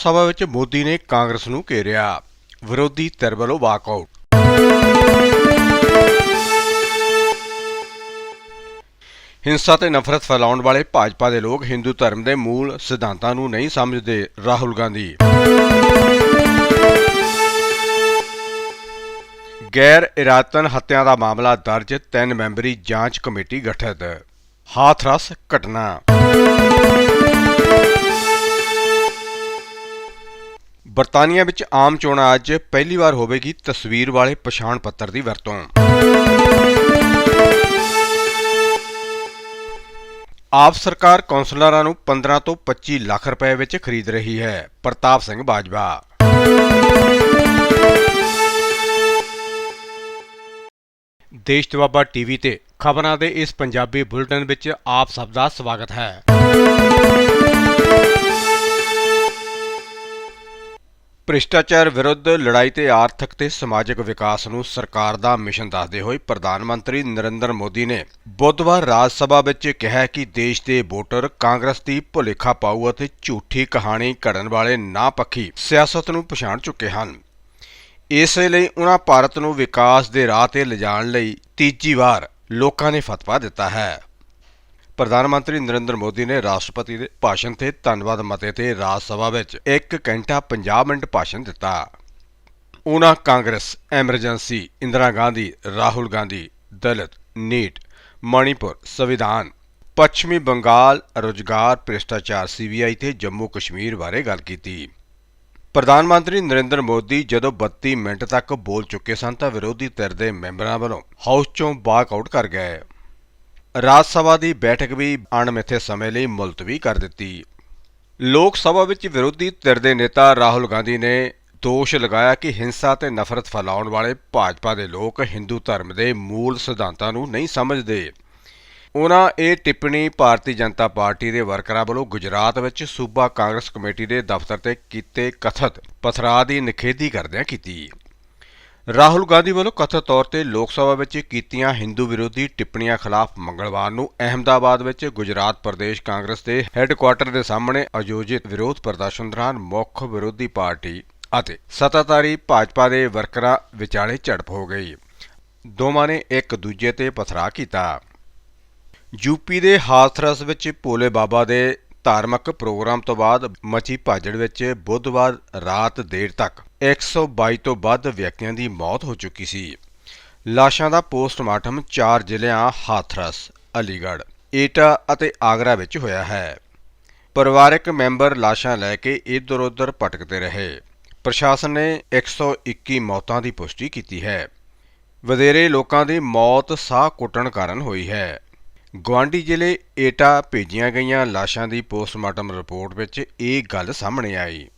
ਸਭਾ ਵਿੱਚ ਮੋਦੀ ਨੇ ਕਾਂਗਰਸ ਨੂੰ ਘੇਰਿਆ। ਵਿਰੋਧੀ ਧਿਰ ਵੱਲੋਂ ਵਾਕਆਊਟ ਹਿੰਸਾ ਤੇ ਨਫ਼ਰਤ ਫੈਲਾਉਣ ਵਾਲੇ ਭਾਜਪਾ ਦੇ ਲੋਕ ਹਿੰਦੂ ਧਰਮ ਦੇ ਮੂਲ ਸਿਧਾਂਤਾਂ ਨੂੰ ਨਹੀਂ ਸਮਝਦੇ ਰਾਹੁਲ ਗਾਂਧੀ। ਗੈਰ ਇਰਾਦਤਨ ਹੱਤਿਆ ਦਾ ਮਾਮਲਾ ਦਰਜ, ਤਿੰਨ ਮੈਂਬਰੀ ਜਾਂਚ ਕਮੇਟੀ ਗਠਿਤ। ਹਾਥਰਸ ਘਟਨਾ। ਬਰਤਾਨੀਆ ਵਿੱਚ ਆਮ ਚੋਣਾਂ ਅੱਜ ਪਹਿਲੀ ਵਾਰ ਹੋਵੇਗੀ ਤਸਵੀਰ ਵਾਲੇ ਪਛਾਣ ਪੱਤਰ ਦੀ ਵਰਤੋਂ। ਆਪ ਸਰਕਾਰ ਕੌਂਸਲਰਾਂ ਨੂੰ 15 ਤੋਂ 25 ਲੱਖ ਰੁਪਏ ਵਿੱਚ ਖਰੀਦ ਰਹੀ ਹੈ। ਪ੍ਰਤਾਪ ਸਿੰਘ ਬਾਜਵਾ। ਦੇਸ਼ ਦਵਾਬਾ ਟੀਵੀ ਤੇ ਖਬਰਾਂ ਦੇ ਇਸ ਪੰਜਾਬੀ ਬੁਲੇਟਿਨ ਵਿੱਚ ਆਪ ਸਭ ਦਾ ਸਵਾਗਤ ਹੈ। ਭ੍ਰਿਸ਼ਟਾਚਾਰ ਵਿਰੁੱਧ ਲੜਾਈ ਤੇ ਆਰਥਿਕ ਤੇ ਸਮਾਜਿਕ ਵਿਕਾਸ ਨੂੰ ਸਰਕਾਰ ਦਾ ਮਿਸ਼ਨ ਦੱਸਦੇ ਹੋਏ ਪ੍ਰਧਾਨ ਮੰਤਰੀ ਨਰਿੰਦਰ ਮੋਦੀ ਨੇ ਬੁੱਧਵਾਰ ਰਾਜ ਸਭਾ ਵਿੱਚ ਕਿਹਾ ਕਿ ਦੇਸ਼ ਦੇ ਵੋਟਰ ਕਾਂਗਰਸ ਦੀ ਭੁਲੇਖਾ ਪਾਊ ਅਤੇ ਝੂਠੀ ਕਹਾਣੀ ਘੜਨ ਵਾਲੇ ਨਾ ਪੱਖੀ ਸਿਆਸਤ ਨੂੰ ਪਛਾਣ ਚੁੱਕੇ ਹਨ। ਇਸੇ ਲਈ ਉਹਨਾਂ ਭਾਰਤ ਨੂੰ ਵਿਕਾਸ ਦੇ ਰਾਹ ਤੇ ਲਿਜਾਣ ਲਈ ਤੀਜੀ ਵਾਰ ਲੋਕਾਂ ਨੇ ਫਤਵਾ ਦਿੱਤਾ ਹੈ। ਪ੍ਰਧਾਨ ਮੰਤਰੀ ਨਰਿੰਦਰ ਮੋਦੀ ਨੇ ਰਾਸ਼ਟਰਪਤੀ ਦੇ ਭਾਸ਼ਣ ਤੇ ਧੰਨਵਾਦ ਮਤੇ ਤੇ ਰਾਜ ਸਭਾ ਵਿੱਚ 1 ਘੰਟਾ 50 ਮਿੰਟ ਭਾਸ਼ਣ ਦਿੱਤਾ। ਉਹਨਾਂ ਕਾਂਗਰਸ, ਐਮਰਜੈਂਸੀ, ਇੰਦਰਾ ਗਾਂਧੀ, ਰਾਹੁਲ ਗਾਂਧੀ, ਦਲਿਤ, ਨੀਟ, ਮਣੀਪੁਰ, ਸੰਵਿਧਾਨ, ਪੱਛਮੀ ਬੰਗਾਲ, ਰੁਜ਼ਗਾਰ, ਭ੍ਰਿਸ਼ਟਾਚਾਰ ਸੀਬੀਆਈ ਤੇ ਜੰਮੂ ਕਸ਼ਮੀਰ ਬਾਰੇ ਗੱਲ ਕੀਤੀ। ਪ੍ਰਧਾਨ ਮੰਤਰੀ ਨਰਿੰਦਰ ਮੋਦੀ ਜਦੋਂ 32 ਮਿੰਟ ਤੱਕ ਬੋਲ ਚੁੱਕੇ ਸਨ ਤਾਂ ਵਿਰੋਧੀ ਧਿਰ ਦੇ ਮੈਂਬਰਾਂ ਵੱਲੋਂ ਹਾਊਸ ਚੋਂ ਬਾਕ ਆਊਟ ਕਰ ਗਏ। ਰਾਜ ਸਭਾ ਦੀ ਬੈਠਕ ਵੀ ਅਣਮਿੱਥੇ ਸਮੇਂ ਲਈ ਮੁਲਤਵੀ ਕਰ ਦਿੱਤੀ। ਲੋਕ ਸਭਾ ਵਿੱਚ ਵਿਰੋਧੀ ਧਿਰ ਦੇ ਨੇਤਾ ਰਾਹੁਲ ਗਾਂਧੀ ਨੇ ਦੋਸ਼ ਲਗਾਇਆ ਕਿ ਹਿੰਸਾ ਤੇ ਨਫ਼ਰਤ ਫੈਲਾਉਣ ਵਾਲੇ ਭਾਜਪਾ ਦੇ ਲੋਕ ਹਿੰਦੂ ਧਰਮ ਦੇ ਮੂਲ ਸਿਧਾਂਤਾਂ ਨੂੰ ਨਹੀਂ ਸਮਝਦੇ। ਉਹਨਾਂ ਇਹ ਟਿੱਪਣੀ ਭਾਰਤੀ ਜਨਤਾ ਪਾਰਟੀ ਦੇ ਵਰਕਰਾਂ ਵੱਲੋਂ ਗੁਜਰਾਤ ਵਿੱਚ ਸੂਬਾ ਕਾਂਗਰਸ ਕਮੇਟੀ ਦੇ ਦਫ਼ਤਰ ਤੇ ਕੀਤੇ ਕਥਿਤ ਪਥਰਾਅ ਦੀ ਨਿਖੇਧੀ ਕਰਦਿਆਂ ਕੀਤੀ। ਰਾਹੁਲ ਗਾਂਧੀ ਵੱਲੋਂ ਕਥਿਤ ਤੌਰ ਤੇ ਲੋਕ ਸਭਾ ਵਿੱਚ ਕੀਤੀਆਂ ਹਿੰਦੂ ਵਿਰੋਧੀ ਟਿੱਪਣੀਆਂ ਖਿਲਾਫ ਮੰਗਲਵਾਰ ਨੂੰ ਅਹਿਮਦਾਬਾਦ ਵਿੱਚ ਗੁਜਰਾਤ ਪ੍ਰਦੇਸ਼ ਕਾਂਗਰਸ ਦੇ ਹੈੱਡਕੁਆਰਟਰ ਦੇ ਸਾਹਮਣੇ ਆਯੋਜਿਤ ਵਿਰੋਧ ਪ੍ਰਦਰਸ਼ਨ ਦੌਰਾਨ ਮੁੱਖ ਵਿਰੋਧੀ ਪਾਰਟੀ ਅਤੇ ਸੱਤਾਧਾਰੀ ਭਾਜਪਾ ਦੇ ਵਰਕਰਾਂ ਵਿਚਾਲੇ ਝੜਪ ਹੋ ਗਈ। ਦੋਵਾਂ ਨੇ ਇੱਕ ਦੂਜੇ ਤੇ ਪਥਰਾ ਕੀਤਾ। ਯੂਪੀ ਦੇ ਹਾਥਰਸ ਵਿੱਚ ਭੋਲੇ ਬਾਬਾ ਦੇ ਧਾਰਮਿਕ ਪ੍ਰੋਗਰਾਮ ਤੋਂ ਬਾਅਦ ਮਚੀ ਭਾਜੜ ਵਿੱਚ ਬੁੱਧਵਾਰ ਰਾਤ ਦੇਰ ਤੱਕ 122 ਤੋਂ ਵੱਧ ਵਿਅਕਤੀਆਂ ਦੀ ਮੌਤ ਹੋ ਚੁੱਕੀ ਸੀ। ਲਾਸ਼ਾਂ ਦਾ ਪੋਸਟਮਾਰਟਮ ਚਾਰ ਜ਼ਿਲ੍ਹਿਆਂ, ਹਾਥਰਸ, ਅਲੀਗੜ੍ਹ, ਏਟਾ ਅਤੇ ਆਗਰਾ ਵਿੱਚ ਹੋਇਆ ਹੈ। ਪਰਿਵਾਰਕ ਮੈਂਬਰ ਲਾਸ਼ਾਂ ਲੈ ਕੇ ਇੱਧਰ-ਉੱਧਰ ਭਟਕਦੇ ਰਹੇ। ਪ੍ਰਸ਼ਾਸਨ ਨੇ 121 ਮੌਤਾਂ ਦੀ ਪੁਸ਼ਟੀ ਕੀਤੀ ਹੈ। ਵਧੇਰੇ ਲੋਕਾਂ ਦੀ ਮੌਤ ਸਾਹ ਕੁੱਟਣ ਕਾਰਨ ਹੋਈ ਹੈ। ਗਵਾਂਡੀ ਜ਼ਿਲ੍ਹੇ ਏਟਾ ਭੇਜੀਆਂ ਗਈਆਂ ਲਾਸ਼ਾਂ ਦੀ ਪੋਸਟਮਾਰਟਮ ਰਿਪੋਰਟ ਵਿੱਚ ਇਹ ਗੱਲ ਸਾਹਮਣੇ ਆਈ।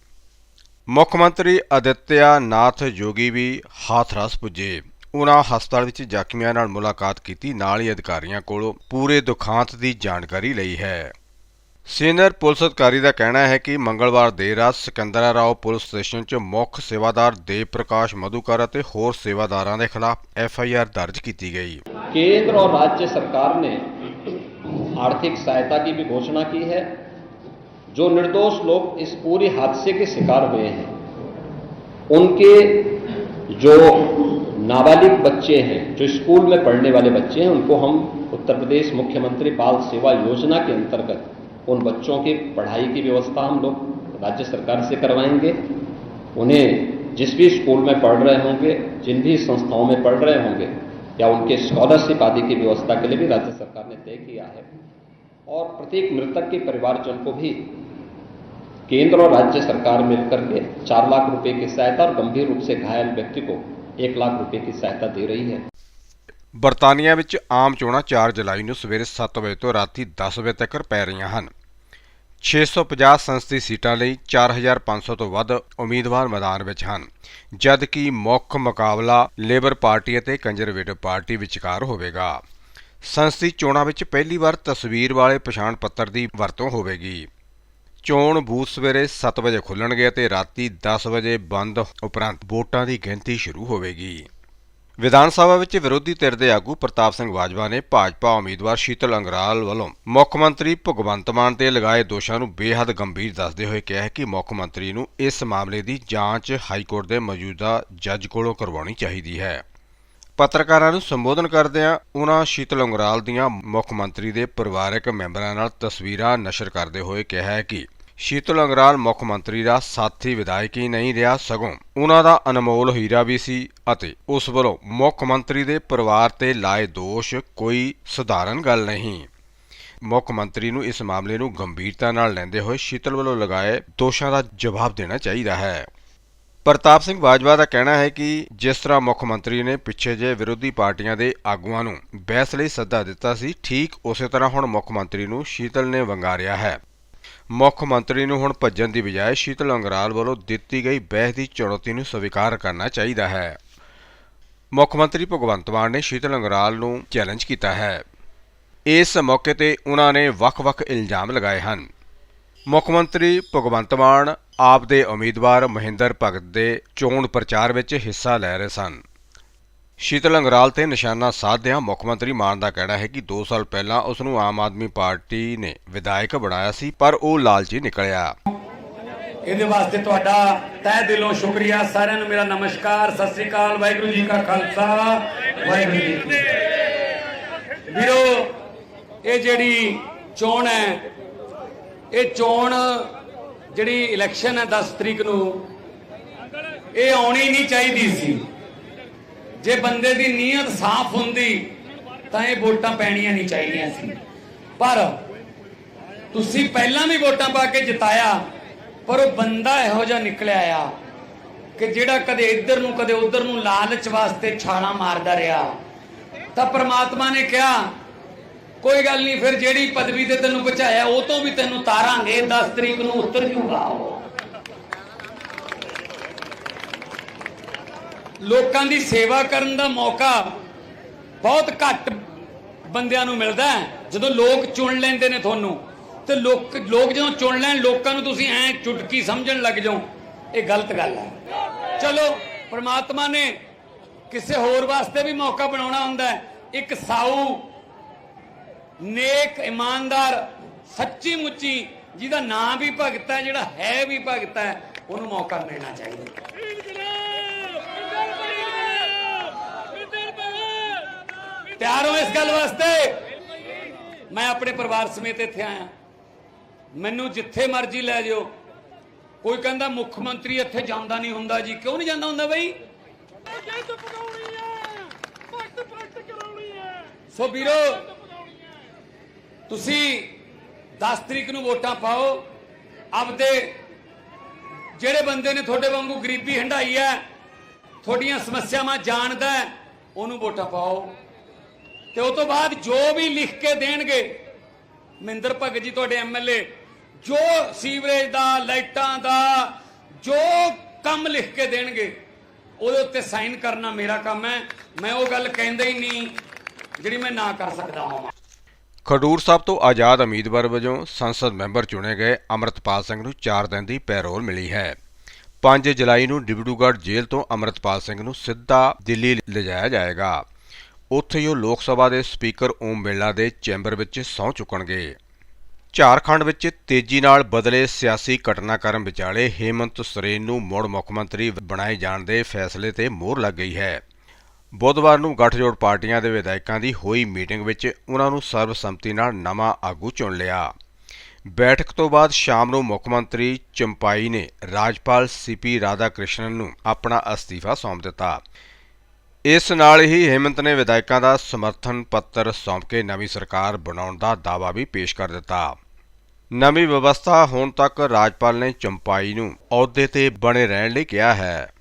ਮੁੱਖ ਮੰਤਰੀ ਅਦਿੱਤਿਆ ਨਾਥ ਜੋਗੀ ਵੀ ਹਾਥਰਸ ਪੁੱਜੇ ਉਹਨਾਂ ਹਸਪਤਾਲ ਵਿੱਚ ਜ਼ਖਮੀਆਂ ਨਾਲ ਮੁਲਾਕਾਤ ਕੀਤੀ ਨਾਲ ਹੀ ਅਧਿਕਾਰੀਆਂ ਕੋਲੋਂ ਪੂਰੇ ਦੁਖਾਂਤ ਦੀ ਜਾਣਕਾਰੀ ਲਈ ਹੈ ਸੀਨੀਅਰ ਪੁਲਿਸ ਅਧਿਕਾਰੀ ਦਾ ਕਹਿਣਾ ਹੈ ਕਿ ਮੰਗਲਵਾਰ ਦੇਰ ਰਾਤ ਸਿਕੰਦਰਾ ਰਾਓ ਪੁਲਿਸ ਸਟੇਸ਼ਨ 'ਚ ਮੁੱਖ ਸੇਵਾਦਾਰ ਦੇਵ ਪ੍ਰਕਾਸ਼ ਮਧੂਕਰ ਅਤੇ ਹੋਰ ਸੇਵਾਦਾਰਾਂ ਦੇ ਖਿਲਾਫ ਐਫ ਆਈ ਆਰ ਦਰਜ ਕੀਤੀ ਗਈ केंद्र और राज्य सरकार ने आर्थिक सहायता की भी घोषणा की है जो निर्दोष लोग इस पूरे हादसे के शिकार हुए हैं, उनके जो नाबालिग बच्चे हैं, जो स्कूल में पढ़ने वाले बच्चे हैं, उनको हम उत्तर प्रदेश मुख्यमंत्री बाल सेवा योजना के अंतर्गत उन बच्चों की पढ़ाई की व्यवस्था हम लोग राज्य सरकार से करवाएँगे। उन्हें जिस भी स्कूल में पढ़ रहे होंगे, जिन भी संस्थाओं में पढ़ रहे होंगे, या उनके स्कॉलरशिप आदि की व्यवस्था के लिए भी राज्य सरकार ने तय किया है। और प्रत्येक मृतक के परिवारजन को भी केंद्र और राज्य सरकार मिलकर के चार लाख रुपए की सहायता और गंभीर रूप से घायल व्यक्ति को एक लाख रुपए की सहायता दे रही है ਬਰਤਾਨੀਆ ਵਿੱਚ ਆਮ ਚੋਣਾਂ 4 ਜੁਲਾਈ ਨੂੰ ਸਵੇਰੇ 7 ਵਜੇ ਤੋਂ ਰਾਤੀ 10 ਵਜੇ ਤੱਕ ਪੈ ਰਹੀਆਂ ਹਨ 650 ਸੰਸਦੀ ਸੀਟਾਂ ਲਈ 4500 ਤੋਂ ਵੱਧ ਉਮੀਦਵਾਰ ਮੈਦਾਨ ਵਿੱਚ ਹਨ ਜਦਕਿ ਮੁੱਖ ਮੁਕਾਬਲਾ ਲੇਬਰ ਪਾਰਟੀ ਅਤੇ ਕੰਜ਼ਰਵੇਟਿਵ ਪਾਰਟੀ ਵਿਚਕਾਰ ਹੋਵੇਗਾ ਸੰਸਦੀ ਚੋਣਾਂ ਵਿੱਚ ਪਹਿਲੀ ਵਾਰ ਤਸਵੀਰ ਵਾਲੇ ਪਛਾਣ ਪੱਤਰ ਦੀ ਵਰਤੋਂ ਹੋਵੇਗੀ ਚੋਣ ਬੂਥ ਸਵੇਰੇ 7 ਵਜੇ ਖੁੱਲਣਗੇ ਅਤੇ ਰਾਤੀ 10 ਵਜੇ ਬੰਦ ਉਪਰੰਤ ਵੋਟਾਂ ਦੀ ਗਿਣਤੀ ਸ਼ੁਰੂ ਹੋਵੇਗੀ। ਵਿਧਾਨ ਸਭਾ ਵਿੱਚ ਵਿਰੋਧੀ ਧਿਰ ਦੇ ਆਗੂ ਪ੍ਰਤਾਪ ਸਿੰਘ ਬਾਜਵਾ ਨੇ ਭਾਜਪਾ ਉਮੀਦਵਾਰ ਸ਼ੀਤਲ ਅੰਗਰਾਲ ਵੱਲੋਂ ਮੁੱਖ ਮੰਤਰੀ ਭਗਵੰਤ ਮਾਨ ਤੇ ਲਗਾਏ ਦੋਸ਼ਾਂ ਨੂੰ ਬੇਹੱਦ ਗੰਭੀਰ ਦੱਸਦੇ ਹੋਏ ਕਿਹਾ ਕਿ ਮੁੱਖ ਮੰਤਰੀ ਨੂੰ ਇਸ ਮਾਮਲੇ ਦੀ ਜਾਂਚ ਹਾਈ ਕੋਰਟ ਦੇ ਮੌਜੂਦਾ ਜੱਜ ਕੋਲੋਂ ਕਰਵਾਉਣੀ ਚਾਹੀਦੀ ਹੈ। ਪੱਤਰਕਾਰਾਂ ਨੂੰ ਸੰਬੋਧਨ ਕਰਦਿਆਂ ਉਹਨਾਂ ਸ਼ੀਤਲ ਅੰਗਰਾਲ ਦੀਆਂ ਮੁੱਖ ਮੰਤਰੀ ਦੇ ਪਰਿਵਾਰਕ ਮੈਂਬਰਾਂ ਨਾਲ ਤਸਵੀਰਾਂ ਨਸ਼ਰ ਕਰਦੇ ਹੋਏ ਕਿਹਾ ਕਿ ਸ਼ੀਤਲ ਅੰਗਰਾਲ ਮੁੱਖ ਮੰਤਰੀ ਦਾ ਸਾਥੀ ਵਿਧਾਇਕ ਹੀ ਨਹੀਂ ਰਿਹਾ ਸਗੋਂ ਉਹਨਾਂ ਦਾ ਅਨਮੋਲ ਹੀਰਾ ਵੀ ਸੀ ਅਤੇ ਉਸ ਵੱਲੋਂ ਮੁੱਖ ਮੰਤਰੀ ਦੇ ਪਰਿਵਾਰ ਤੇ ਲਾਏ ਦੋਸ਼ ਕੋਈ ਸਧਾਰਨ ਗੱਲ ਨਹੀਂ। ਮੁੱਖ ਮੰਤਰੀ ਨੂੰ ਇਸ ਮਾਮਲੇ ਨੂੰ ਗੰਭੀਰਤਾ ਨਾਲ ਲੈਂਦੇ ਹੋਏ ਸ਼ੀਤਲ ਵੱਲੋਂ ਲਗਾਏ ਦੋਸ਼ਾਂ ਦਾ ਜਵਾਬ ਦੇਣਾ ਚਾਹੀਦਾ ਹੈ। ਪ੍ਰਤਾਪ ਸਿੰਘ ਬਾਜਵਾ ਦਾ ਕਹਿਣਾ ਹੈ ਕਿ ਜਿਸ ਤਰ੍ਹਾਂ ਮੁੱਖ ਮੰਤਰੀ ਨੇ ਪਿੱਛੇ ਜੇ ਵਿਰੋਧੀ ਪਾਰਟੀਆਂ ਦੇ ਆਗੂਆਂ ਨੂੰ ਬਹਿਸ ਲਈ ਸੱਦਾ ਦਿੱਤਾ ਸੀ, ਠੀਕ ਉਸੇ ਤਰ੍ਹਾਂ ਹੁਣ ਮੁੱਖ ਮੰਤਰੀ ਨੂੰ ਸ਼ੀਤਲ ਨੇ ਵੰਗਾਰਿਆ ਹੈ। ਮੁੱਖ ਮੰਤਰੀ ਨੂੰ ਹੁਣ ਭੱਜਣ ਦੀ ਬਜਾਏ ਸ਼ੀਤਲ ਅੰਗਰਾਲ ਵੱਲੋਂ ਦਿੱਤੀ ਗਈ ਬਹਿਸ ਦੀ ਚੁਣੌਤੀ ਨੂੰ ਸਵੀਕਾਰ ਕਰਨਾ ਚਾਹੀਦਾ ਹੈ। ਮੁੱਖ ਮੰਤਰੀ ਭਗਵੰਤ ਮਾਨ ਨੇ ਸ਼ੀਤਲ ਅੰਗਰਾਲ ਨੂੰ ਚੈਲੰਜ ਕੀਤਾ ਹੈ। ਇਸ ਮੌਕੇ ਤੇ ਉਹਨਾਂ ਨੇ ਵੱਖ-ਵੱਖ ਇਲਜ਼ਾਮ ਲਗਾਏ ਹਨ। ਮੁੱਖ ਮੰਤਰੀ ਭਗਵੰਤ ਮਾਨ ਆਪ ਦੇ ਉਮੀਦਵਾਰ ਮਹਿੰਦਰ ਭਗਤ ਦੇ ਚੋਣ ਪ੍ਰਚਾਰ ਵਿੱਚ ਹਿੱਸਾ ਲੈ ਰਹੇ ਸਨ। ਸ਼ੀਤਲ ਅੰਗਰਾਲ ਤੇ ਨਿਸ਼ਾਨਾ ਸਾਧਦਿਆਂ ਮੁੱਖ ਮੰਤਰੀ ਮਾਨ ਦਾ ਕਹਿਣਾ ਹੈ ਕਿ 2 ਸਾਲ ਪਹਿਲਾਂ ਉਸ ਨੂੰ ਆਮ ਆਦਮੀ ਪਾਰਟੀ ਨੇ ਵਿਧਾਇਕ ਬਣਾਇਆ ਸੀ, ਪਰ ਉਹ ਲਾਲਚੀ ਨਿਕਲਿਆ। ਇਹਦੇ ਵਾਸਤੇ ਤੁਹਾਡਾ ਤਹਿ ਦਿਲੋਂ ਸ਼ੁਕਰੀਆ। ਸਾਰਿਆਂ ਨੂੰ ਮੇਰਾ ਨਮਸਕਾਰ। ਸਤਿ ਸ੍ਰੀ ਅਕਾਲ। ਵਾਹਿਗੁਰੂ ਜੀ ਕਾ ਖਾਲਸਾ। ਵਾਹਿਗੁਰੂ ਜੀ ਵੀਰੋ, ਇਹ ਜਿਹੜੀ ਚੋਣ ਹੈ ਇਹ ਚੋਣ ਜਿਹੜੀ ਇਲੈਕਸ਼ਨ ਹੈ 10 ਤਰੀਕ ਨੂੰ, ਇਹ ਆਉਣੀ ਨਹੀਂ ਚਾਹੀਦੀ ਸੀ। ਜੇ ਬੰਦੇ ਦੀ ਨੀਅਤ ਸਾਫ਼ ਹੁੰਦੀ, ਤਾਂ ਇਹ ਵੋਟਾਂ ਪੈਣੀਆਂ ਨਹੀਂ ਚਾਹੀਦੀਆਂ ਸੀ। ਪਰ ਤੁਸੀਂ ਪਹਿਲਾਂ ਵੀ ਵੋਟਾਂ ਪਾ ਕੇ ਜਿਤਾਇਆ, ਪਰ ਉਹ ਬੰਦਾ ਇਹੋ ਜਿਹਾ ਨਿਕਲਿਆ ਆ ਕਿ ਜਿਹੜਾ ਕਦੇ ਇੱਧਰ ਨੂੰ, ਕਦੇ ਉੱਧਰ ਨੂੰ ਲਾਲਚ ਵਾਸਤੇ ਛਾਲਾਂ ਮਾਰਦਾ ਰਿਹਾ। ਤਾਂ ਪ੍ਰਮਾਤਮਾ ਨੇ ਕਿਹਾ ਕੋਈ ਗੱਲ ਨਹੀਂ, ਫਿਰ ਜਿਹੜੀ ਪਦਵੀ ਤੇ ਤੈਨੂੰ ਪਹੁੰਚਾਇਆ, ਉਹ ਤੋਂ ਵੀ ਤੈਨੂੰ ਤਾਰਾਂਗੇ 10 ਤਰੀਕ ਨੂੰ ਉਤਰ ਜੂਗਾ ਲੋਕਾਂ ਦੀ ਸੇਵਾ ਕਰਨ ਦਾ ਮੌਕਾ ਬਹੁਤ ਘੱਟ ਬੰਦਿਆਂ ਨੂੰ ਮਿਲਦਾ ਜਦੋਂ ਲੋਕ ਚੁਣ ਲੈਂਦੇ ਨੇ ਤੁਹਾਨੂੰ, ਤੇ ਲੋਕ ਲੋਕ ਜਦੋਂ ਚੁਣ ਲੈਣ, ਲੋਕਾਂ ਨੂੰ ਤੁਸੀਂ ਐ ਚੁਟਕੀ ਸਮਝਣ ਲੱਗ ਜਾਓ, ਇਹ ਗਲਤ ਗੱਲ ਹੈ। ਚਲੋ, ਪ੍ਰਮਾਤਮਾ ਨੇ ਕਿਸੇ ਹੋਰ ਵਾਸਤੇ ਵੀ ਮੌਕਾ ਬਣਾਉਣਾ ਹੁੰਦਾ ਇੱਕ ਸਾਊ ਨੇਕ ਇਮਾਨਦਾਰ ਸੱਚੀ ਮੁੱਚੀ ਜਿਹਦਾ ਨਾਂ ਵੀ ਭਗਤ ਹੈ ਜਿਹੜਾ ਹੈ ਵੀ ਭਗਤ ਹੈ ਉਹਨੂੰ ਮੌਕਾ ਮਿਲਣਾ ਚਾਹੀਦਾ। ਤਿਆਰ ਹੋ ਇਸ ਗੱਲ ਵਾਸਤੇ ਮੈਂ ਆਪਣੇ ਪਰਿਵਾਰ ਸਮੇਤ ਇੱਥੇ ਆਇਆ। ਮੈਨੂੰ ਜਿੱਥੇ ਮਰਜ਼ੀ ਲੈ ਜਾਓ। ਕੋਈ ਕਹਿੰਦਾ ਮੁੱਖ ਮੰਤਰੀ ਇੱਥੇ ਜਾਂਦਾ ਨਹੀਂ ਹੁੰਦਾ ਜੀ। ਕਿਉਂ ਨਹੀਂ ਜਾਂਦਾ ਹੁੰਦਾ ਬਈ? ਸੋ ਵੀਰੋ ਤੁਸੀਂ 10 ਤਰੀਕ ਨੂੰ ਵੋਟਾਂ ਪਾਓ। ਆਪਦੇ ਜਿਹੜੇ ਬੰਦੇ ਨੇ ਤੁਹਾਡੇ ਵਾਂਗੂ ਗਰੀਬੀ ਹੰਡਾਈ ਹੈ, ਤੁਹਾਡੀਆਂ ਸਮੱਸਿਆਵਾਂ ਜਾਣਦਾ ਉਹਨੂੰ ਵੋਟਾਂ ਪਾਓ। ਤੇ ਉਸ ਤੋਂ ਬਾਅਦ ਜੋ ਵੀ ਲਿਖ ਕੇ ਦੇਣਗੇ, ਮਹਿੰਦਰ ਭਗਤ ਜੀ ਤੁਹਾਡੇ ਐਮਐਲਏ ਜੋ ਸੀਵਰੇਜ ਦਾ, ਲਾਈਟਾਂ ਦਾ, ਜੋ ਕੰਮ ਲਿਖ ਕੇ ਦੇਣਗੇ, ਉਹਦੇ ਉੱਤੇ ਸਾਈਨ ਕਰਨਾ ਮੇਰਾ ਕੰਮ ਹੈ। ਮੈਂ ਉਹ ਗੱਲ ਕਹਿੰਦਾ ਹੀ ਨਹੀਂ, ਜਿਹੜੀ ਮੈਂ ਨਾ ਕਰ ਸਕਦਾ ਹਾਂ ਖਡੂਰ ਸਾਹਿਬ ਤੋਂ ਆਜ਼ਾਦ ਉਮੀਦਵਾਰ ਵਜੋਂ ਸੰਸਦ ਮੈਂਬਰ ਚੁਣੇ ਗਏ ਅਮਰਤਪਾਲ ਸਿੰਘ ਨੂੰ 4 ਦਿਨ ਦੀ ਪੈਰੋਲ ਮਿਲੀ ਹੈ। 5 ਜੁਲਾਈ ਨੂੰ ਡਿਬੜੂਗੜ੍ਹ ਜੇਲ੍ਹ ਤੋਂ ਅਮਰਤਪਾਲ ਸਿੰਘ ਨੂੰ ਸਿੱਧਾ ਦਿੱਲੀ ਲਿਜਾਇਆ ਜਾਏਗਾ। ਉੱਥੇ ਉਹ ਲੋਕ ਸਭਾ ਦੇ ਸਪੀਕਰ ਓਮ ਬਿਰਲਾ ਦੇ ਚੈਂਬਰ ਵਿੱਚ ਸਹੁੰ ਚੁੱਕਣਗੇ। ਝਾਰਖੰਡ ਵਿੱਚ ਤੇਜ਼ੀ ਨਾਲ ਬਦਲੇ ਸਿਆਸੀ ਘਟਨਾਕ੍ਰਮ ਵਿਚਾਲੇ ਹੇਮੰਤ ਸੋਰੇਨ ਨੂੰ ਮੁੜ ਮੁੱਖ ਮੰਤਰੀ ਬਣਾਏ ਜਾਣ ਦੇ ਫੈਸਲੇ ਤੇ ਮੋਹਰ ਲੱਗ ਗਈ ਹੈ। ਬੁੱਧਵਾਰ ਨੂੰ ਗੱਠਜੋੜ ਪਾਰਟੀਆਂ ਦੇ ਵਿਧਾਇਕਾਂ ਦੀ ਹੋਈ ਮੀਟਿੰਗ ਵਿੱਚ ਉਹਨਾਂ ਨੂੰ ਸਰਬਸੰਮਤੀ ਨਾਲ ਨਵਾਂ ਆਗੂ ਚੁਣ ਲਿਆ। ਬੈਠਕ ਤੋਂ ਬਾਅਦ ਸ਼ਾਮ ਨੂੰ ਮੁੱਖ ਮੰਤਰੀ ਚੰਪਾਈ ਨੇ ਰਾਜਪਾਲ ਸੀਪੀ ਰਾਧਾਕ੍ਰਿਸ਼ਨਨ ਨੂੰ ਆਪਣਾ ਅਸਤੀਫਾ ਸੌਂਪ ਦਿੱਤਾ। ਇਸ ਨਾਲ ਹੀ ਹੇਮੰਤ ਨੇ ਵਿਧਾਇਕਾਂ ਦਾ ਸਮਰਥਨ ਪੱਤਰ ਸੌਂਪ ਕੇ ਨਵੀਂ ਸਰਕਾਰ ਬਣਾਉਣ ਦਾ ਦਾਅਵਾ ਵੀ ਪੇਸ਼ ਕਰ ਦਿੱਤਾ। ਨਵੀਂ ਵਿਵਸਥਾ ਹੋਣ ਤੱਕ ਰਾਜਪਾਲ ਨੇ ਚੰਪਾਈ ਨੂੰ ਅਹੁਦੇ ਤੇ ਬਣੇ ਰਹਿਣ ਲਈ ਕਿਹਾ ਹੈ।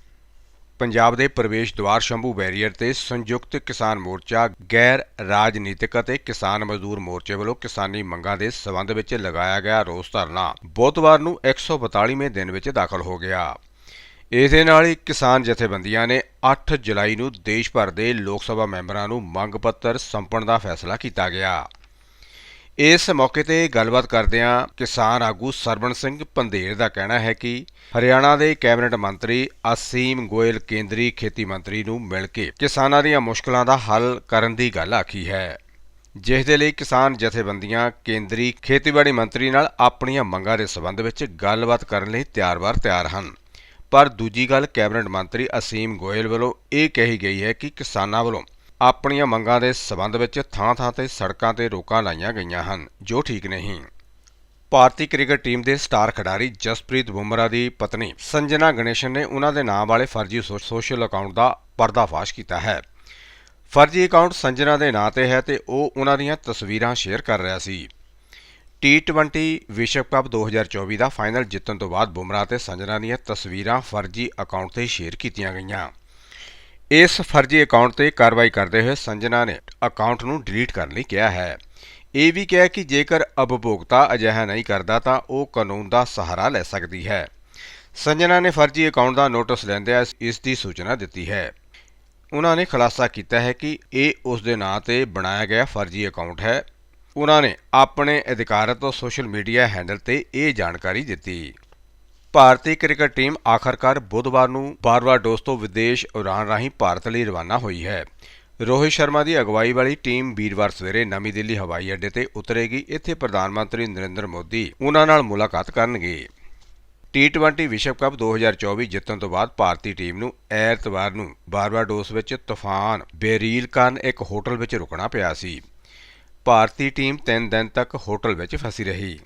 ਪੰਜਾਬ ਦੇ ਪ੍ਰਵੇਸ਼ ਦੁਆਰ ਸ਼ੰਭੂ ਬੈਰੀਅਰ ਤੇ ਸੰਯੁਕਤ ਕਿਸਾਨ ਮੋਰਚਾ, ਗੈਰ ਰਾਜਨੀਤਿਕ ਅਤੇ ਕਿਸਾਨ ਮਜ਼ਦੂਰ ਮੋਰਚੇ ਵੱਲੋਂ ਕਿਸਾਨੀ ਮੰਗਾਂ ਦੇ ਸਬੰਧ ਵਿੱਚ ਲਗਾਇਆ ਗਿਆ ਰੋਸ ਧਰਨਾ ਬੁੱਧਵਾਰ ਨੂੰ 142ਵੇਂ ਦਿਨ ਵਿੱਚ ਦਾਖਲ ਹੋ ਗਿਆ। ਇਸ ਦੇ ਨਾਲ ਹੀ ਕਿਸਾਨ ਜਥੇਬੰਦੀਆਂ ਨੇ 8 ਜੁਲਾਈ ਨੂੰ ਦੇਸ਼ ਭਰ ਦੇ ਲੋਕ ਸਭਾ ਮੈਂਬਰਾਂ ਨੂੰ ਮੰਗ ਪੱਤਰ ਸੌਂਪਣ ਦਾ ਫੈਸਲਾ ਕੀਤਾ ਗਿਆ। ਇਸ ਮੌਕੇ ਤੇ ਗੱਲਬਾਤ ਕਰਦਿਆਂ ਕਿਸਾਨ ਆਗੂ ਸਰਵਣ ਸਿੰਘ ਪੰਧੇਰ ਦਾ ਕਹਿਣਾ ਹੈ ਕਿ ਹਰਿਆਣਾ ਦੇ ਕੈਬਨਿਟ ਮੰਤਰੀ ਅਸੀਮ ਗੋਇਲ ਕੇਂਦਰੀ ਖੇਤੀ ਮੰਤਰੀ ਨੂੰ ਮਿਲ ਕੇ ਕਿਸਾਨਾਂ ਦੀਆਂ ਮੁਸ਼ਕਲਾਂ ਦਾ ਹੱਲ ਕਰਨ ਦੀ ਗੱਲ ਆਖੀ ਹੈ, ਜਿਸ ਦੇ ਲਈ ਕਿਸਾਨ ਜਥੇਬੰਦੀਆਂ ਕੇਂਦਰੀ ਖੇਤੀਬਾੜੀ ਮੰਤਰੀ ਨਾਲ ਆਪਣੀਆਂ ਮੰਗਾਂ ਦੇ ਸਬੰਧ ਵਿੱਚ ਗੱਲਬਾਤ ਕਰਨ ਲਈ ਤਿਆਰ-ਬਰ ਤਿਆਰ ਹਨ। ਪਰ ਦੂਜੀ ਗੱਲ ਕੈਬਨਿਟ ਮੰਤਰੀ ਅਸੀਮ ਗੋਇਲ ਵੱਲੋਂ ਇਹ ਕਹੀ ਗਈ ਹੈ ਕਿ ਕਿਸਾਨਾਂ ਵੱਲੋਂ ਆਪਣੀਆਂ ਮੰਗਾਂ ਦੇ ਸਬੰਧ ਵਿੱਚ ਥਾਂ-ਥਾਂ ਤੇ ਸੜਕਾਂ ਤੇ ਰੋਕਾਂ ਲਾਈਆਂ ਗਈਆਂ ਹਨ, ਜੋ ਠੀਕ ਨਹੀਂ। ਭਾਰਤੀ ਕ੍ਰਿਕਟ ਟੀਮ ਦੇ ਸਟਾਰ ਖਿਡਾਰੀ ਜਸਪ੍ਰੀਤ ਬੁਮਰਾਹ ਦੀ ਪਤਨੀ ਸੰਜਨਾ ਗਣੇਸ਼ਨ ਨੇ ਉਹਨਾਂ ਦੇ ਨਾਮ ਵਾਲੇ ਫਰਜ਼ੀ ਸੋ- ਸੋਸ਼ਲ ਅਕਾਊਂਟ ਦਾ ਪਰਦਾਫਾਸ਼ ਕੀਤਾ ਹੈ। ਫਰਜ਼ੀ ਅਕਾਊਂਟ ਸੰਜਨਾ ਦੇ ਨਾਂ ਤੇ ਹੈ ਤੇ ਉਹ ਉਹਨਾਂ ਦੀਆਂ ਤਸਵੀਰਾਂ ਸ਼ੇਅਰ ਕਰ ਰਿਹਾ ਸੀ। T20 ਵਿਸ਼ਵ ਕੱਪ 2024 ਦਾ ਫਾਈਨਲ ਜਿੱਤਣ ਤੋਂ ਬਾਅਦ ਬੁਮਰਾਹ ਤੇ ਸੰਜਨਾ ਦੀਆਂ ਤਸਵੀਰਾਂ ਫਰਜ਼ੀ ਅਕਾਊਂਟ ਤੇ ਸ਼ੇਅਰ ਕੀਤੀਆਂ ਗਈਆਂ। ਇਸ ਫਰਜ਼ੀ ਅਕਾਊਂਟ ਤੇ ਕਾਰਵਾਈ ਕਰਦੇ ਹੋਏ ਸੰਜਨਾ ਨੇ ਅਕਾਊਂਟ ਨੂੰ ਡਿਲੀਟ ਕਰਨ ਲਈ ਕਿਹਾ ਹੈ। ਇਹ ਵੀ ਕਿਹਾ ਕਿ ਜੇਕਰ ਉਪਭੋਗਤਾ ਅਜਿਹਾ ਨਹੀਂ ਕਰਦਾ ਤਾਂ ਉਹ ਕਾਨੂੰਨ ਦਾ ਸਹਾਰਾ ਲੈ ਸਕਦੀ ਹੈ। ਸੰਜਨਾ ਨੇ ਫਰਜ਼ੀ ਅਕਾਊਂਟ ਦਾ ਨੋਟਿਸ ਲੈਂਦਿਆਂ ਇਸ- ਦੀ ਸੂਚਨਾ ਦਿੱਤੀ ਹੈ। ਉਹਨਾਂ ਨੇ ਖੁਲਾਸਾ ਕੀਤਾ ਹੈ ਕਿ ਇਹ ਉਸ ਦੇ ਨਾਂ ਤੇ ਬਣਾਇਆ ਗਿਆ ਫਰਜ਼ੀ ਅਕਾਊਂਟ ਹੈ। ਉਹਨਾਂ ਨੇ ਆਪਣੇ ਅਧਿਕਾਰਤ ਸੋਸ਼ਲ ਮੀਡੀਆ ਹੈਂਡਲ ਤੇ ਇਹ ਜਾਣਕਾਰੀ ਦਿੱਤੀ। ਭਾਰਤੀ ਕ੍ਰਿਕਟ ਟੀਮ ਆਖਰਕਾਰ ਬੁੱਧਵਾਰ ਨੂੰ ਬਾਰਬਾਡੋਸ ਤੋਂ ਵਿਦੇਸ਼ ਉਡਾਨ ਰਾਹੀਂ ਭਾਰਤ ਲਈ ਰਵਾਨਾ ਹੋਈ ਹੈ। ਰੋਹਿਤ ਸ਼ਰਮਾ ਦੀ ਅਗਵਾਈ ਵਾਲੀ ਟੀਮ ਵੀਰਵਾਰ ਸਵੇਰੇ ਨਵੀਂ ਦਿੱਲੀ ਹਵਾਈ ਅੱਡੇ ਤੇ ਉਤਰੇਗੀ। ਇੱਥੇ ਪ੍ਰਧਾਨ ਮੰਤਰੀ ਨਰਿੰਦਰ ਮੋਦੀ ਉਹਨਾਂ ਨਾਲ ਮੁਲਾਕਾਤ ਕਰਨਗੇ। T20 ਵਿਸ਼ਵ ਕੱਪ 2024 ਜਿੱਤਣ ਤੋਂ ਬਾਅਦ ਭਾਰਤੀ ਟੀਮ ਨੂੰ ਐਤਵਾਰ ਨੂੰ ਬਾਰਬਾਡੋਸ ਵਿੱਚ ਤੂਫਾਨ ਬੇਰੀਲ ਕਾਰਨ ਇੱਕ ਹੋਟਲ ਵਿੱਚ ਰੁਕਣਾ ਪਿਆ ਸੀ। ਭਾਰਤੀ ਟੀਮ 3 ਦਿਨ ਤੱਕ ਹੋਟਲ ਵਿੱਚ ਫਸੀ ਰਹੀ।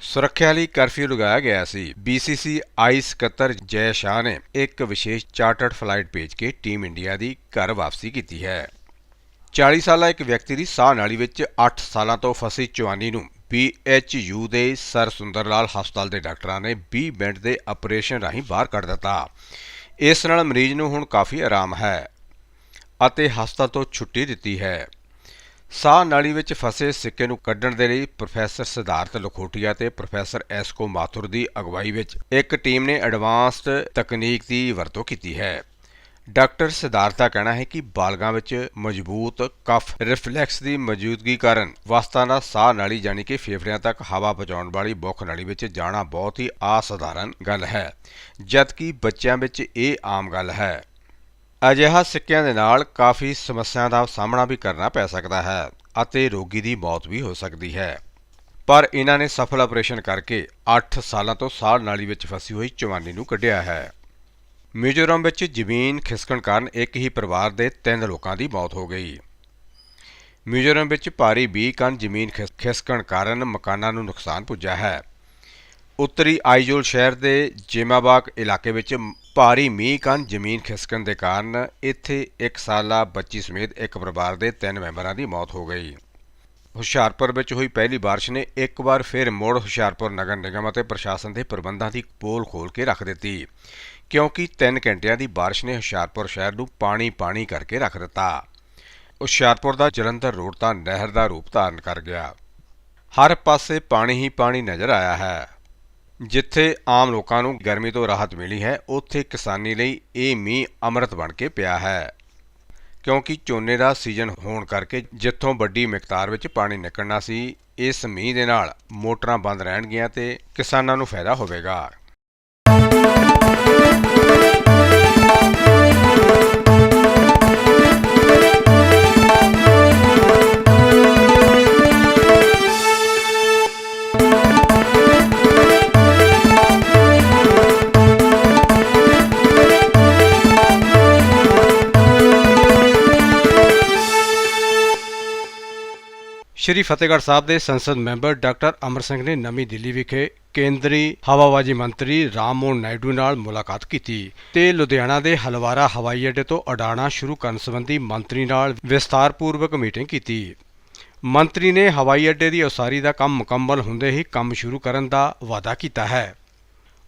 ਸੁਰੱਖਿਆ ਲਈ ਕਰਫਿਊ ਲਗਾਇਆ ਗਿਆ ਸੀ। BCC ਆਈ ਸਕੱਤਰ ਜੈ ਸ਼ਾਹ ਨੇ ਇੱਕ ਵਿਸ਼ੇਸ਼ ਚਾਰਟਰਡ ਫਲਾਈਟ ਭੇਜ ਕੇ ਟੀਮ ਇੰਡੀਆ ਦੀ ਘਰ ਵਾਪਸੀ ਕੀਤੀ ਹੈ। 40 ਸਾਲਾ ਇੱਕ ਵਿਅਕਤੀ ਦੀ ਸਾਹ ਨਾਲੀ ਵਿੱਚ 8 ਸਾਲਾਂ ਤੋਂ ਫਸੀ ਜਵਾਨੀ ਨੂੰ BHU ਦੇ ਸਰ ਸੁੰਦਰ ਲਾਲ ਹਸਪਤਾਲ ਦੇ ਡਾਕਟਰਾਂ ਨੇ 20 ਮਿੰਟ ਦੇ ਆਪਰੇਸ਼ਨ ਰਾਹੀਂ ਬਾਹਰ ਕੱਢ ਦਿੱਤਾ। ਇਸ ਨਾਲ ਮਰੀਜ਼ ਨੂੰ ਹੁਣ ਕਾਫੀ ਆਰਾਮ ਹੈ ਅਤੇ ਹਸਪਤਾਲ ਤੋਂ ਛੁੱਟੀ ਦਿੱਤੀ ਹੈ। ਸਾਹ ਨਾਲੀ ਵਿੱਚ ਫਸੇ ਸਿੱਕੇ ਨੂੰ ਕੱਢਣ ਦੇ ਲਈ ਪ੍ਰੋਫੈਸਰ ਸਿਧਾਰਥ ਲਖੋਟੀਆ ਤੇ ਪ੍ਰੋਫੈਸਰ ਐਸ ਕੋ ਮਾਥੁਰ ਦੀ ਅਗਵਾਈ ਵਿੱਚ ਇੱਕ ਟੀਮ ਨੇ ਐਡਵਾਂਸਡ ਤਕਨੀਕ ਦੀ ਵਰਤੋਂ ਕੀਤੀ ਹੈ। ਡਾਕਟਰ ਸਿਧਾਰਥ ਦਾ ਕਹਿਣਾ ਹੈ ਕਿ ਬਾਲਗਾਂ ਵਿੱਚ ਮਜ਼ਬੂਤ ਕਫ ਰਿਫਲੈਕਸ ਦੀ ਮੌਜੂਦਗੀ ਕਾਰਨ ਵਸਤਾਂ ਦਾ ਸਾਹ ਨਾਲੀ ਯਾਨੀ ਕਿ ਫੇਫੜਿਆਂ ਤੱਕ ਹਵਾ ਪਹੁੰਚਾਉਣ ਵਾਲੀ ਬੁੱਖ ਨਾਲੀ ਵਿੱਚ ਜਾਣਾ ਬਹੁਤ ਹੀ ਅਸਾਧਾਰਨ ਗੱਲ ਹੈ, ਜਦਕਿ ਬੱਚਿਆਂ ਵਿੱਚ ਇਹ ਆਮ ਗੱਲ ਹੈ। ਅਜਿਹਾ ਸਿੱਕਿਆਂ ਦੇ ਨਾਲ ਕਾਫੀ ਸਮੱਸਿਆ ਦਾ ਸਾਹਮਣਾ ਵੀ ਕਰਨਾ ਪੈ ਸਕਦਾ ਹੈ ਅਤੇ ਰੋਗੀ ਦੀ ਮੌਤ ਵੀ ਹੋ ਸਕਦੀ ਹੈ। ਪਰ ਇਹਨਾਂ ਨੇ ਸਫਲ ਆਪਰੇਸ਼ਨ ਕਰਕੇ 8 ਸਾਲਾਂ ਤੋਂ ਸਾਹ ਨਾਲੀ ਵਿੱਚ ਫਸੀ ਹੋਈ ਚਵਾਨੀ ਨੂੰ ਕੱਢਿਆ ਹੈ। ਮਿਜ਼ੋਰਮ ਵਿੱਚ ਜ਼ਮੀਨ ਖਿਸਕਣ ਕਾਰਨ ਇੱਕ ਹੀ ਪਰਿਵਾਰ ਦੇ ਤਿੰਨ ਲੋਕਾਂ ਦੀ ਮੌਤ ਹੋ ਗਈ। ਮਿਜ਼ੋਰਮ ਵਿੱਚ ਭਾਰੀ 20 ਕਣ ਜ਼ਮੀਨ ਖਿਸ- ਖਿਸਕਣ ਕਾਰਨ ਮਕਾਨਾਂ ਨੂੰ ਨੁਕਸਾਨ ਪੁੱਜਾ ਹੈ। ਉੱਤਰੀ ਆਈਜੋਲ ਸ਼ਹਿਰ ਦੇ ਜੇਮਾਬਾਗ ਇਲਾਕੇ ਵਿੱਚ ਭਾਰੀ ਮੀਂਹ ਕਾਰਨ ਜ਼ਮੀਨ ਖਿਸਕਣ ਦੇ ਕਾਰਨ ਇੱਥੇ ਇੱਕ ਸਾਲਾ ਬੱਚੀ ਸਮੇਤ ਇੱਕ ਪਰਿਵਾਰ ਦੇ ਤਿੰਨ ਮੈਂਬਰਾਂ ਦੀ ਮੌਤ ਹੋ ਗਈ। ਹੁਸ਼ਿਆਰਪੁਰ ਵਿੱਚ ਹੋਈ ਪਹਿਲੀ ਬਾਰਿਸ਼ ਨੇ ਇੱਕ ਵਾਰ ਫਿਰ ਮੁੜ ਹੁਸ਼ਿਆਰਪੁਰ ਨਗਰ ਨਿਗਮ ਅਤੇ ਪ੍ਰਸ਼ਾਸਨ ਦੇ ਪ੍ਰਬੰਧਾਂ ਦੀ ਪੋਲ ਖੋਲ ਕੇ ਰੱਖ ਦਿੱਤੀ। ਕਿਉਂਕਿ 3 ਘੰਟਿਆਂ ਦੀ ਬਾਰਿਸ਼ ਨੇ ਹੁਸ਼ਿਆਰਪੁਰ ਸ਼ਹਿਰ ਨੂੰ ਪਾਣੀ-ਪਾਣੀ ਕਰਕੇ ਰੱਖ ਦਿੱਤਾ। ਹੁਸ਼ਿਆਰਪੁਰ ਦਾ ਜਲੰਧਰ ਰੋਡ ਤਾਂ ਨਹਿਰ ਦਾ ਰੂਪ ਧਾਰਨ ਕਰ ਗਿਆ। ਹਰ ਪਾਸੇ ਪਾਣੀ ਹੀ ਪਾਣੀ ਨਜ਼ਰ ਆਇਆ ਹੈ। ਜਿੱਥੇ ਆਮ ਲੋਕਾਂ ਨੂੰ ਗਰਮੀ ਤੋਂ ਰਾਹਤ ਮਿਲੀ ਹੈ, ਉੱਥੇ ਕਿਸਾਨੀ ਲਈ ਇਹ ਮੀਂਹ ਅੰਮ੍ਰਿਤ ਬਣ ਕੇ ਪਿਆ ਹੈ। ਕਿਉਂਕਿ ਝੋਨੇ ਦਾ ਸੀਜ਼ਨ ਹੋਣ ਕਰਕੇ ਜਿੱਥੋਂ ਵੱਡੀ ਮਿਕਦਾਰ ਵਿੱਚ ਪਾਣੀ ਨਿਕਲਣਾ ਸੀ, ਇਸ ਮੀਂਹ ਦੇ ਨਾਲ ਮੋਟਰਾਂ ਬੰਦ ਰਹਿਣਗੀਆਂ ਤੇ ਕਿਸਾਨਾਂ ਨੂੰ ਫਾਇਦਾ ਹੋਵੇਗਾ। ਸ਼੍ਰੀ ਫਤਿਹਗੜ੍ਹ ਸਾਹਿਬ ਦੇ ਸੰਸਦ ਮੈਂਬਰ ਡਾਕਟਰ ਅਮਰ ਸਿੰਘ ਨੇ ਨਵੀਂ ਦਿੱਲੀ ਵਿਖੇ ਕੇਂਦਰੀ ਹਵਾਬਾਜ਼ੀ ਮੰਤਰੀ ਰਾਮ ਮੋਹਨ ਨਾਇਡੂ ਨਾਲ ਮੁਲਾਕਾਤ ਕੀਤੀ ਤੇ ਲੁਧਿਆਣਾ ਦੇ ਹਲਵਾਰਾ ਹਵਾਈ ਅੱਡੇ ਤੋਂ ਉਡਾਣਾਂ ਸ਼ੁਰੂ ਕਰਨ ਸੰਬੰਧੀ ਮੰਤਰੀ ਨਾਲ ਵਿਸਤਾਰਪੂਰਵਕ ਮੀਟਿੰਗ ਕੀਤੀ। ਮੰਤਰੀ ਨੇ ਹਵਾਈ ਅੱਡੇ ਦੀ ਉਸਾਰੀ ਦਾ ਕੰਮ ਮੁਕੰਮਲ ਹੁੰਦੇ ਹੀ ਕੰਮ ਸ਼ੁਰੂ ਕਰਨ ਦਾ ਵਾਅਦਾ ਕੀਤਾ ਹੈ।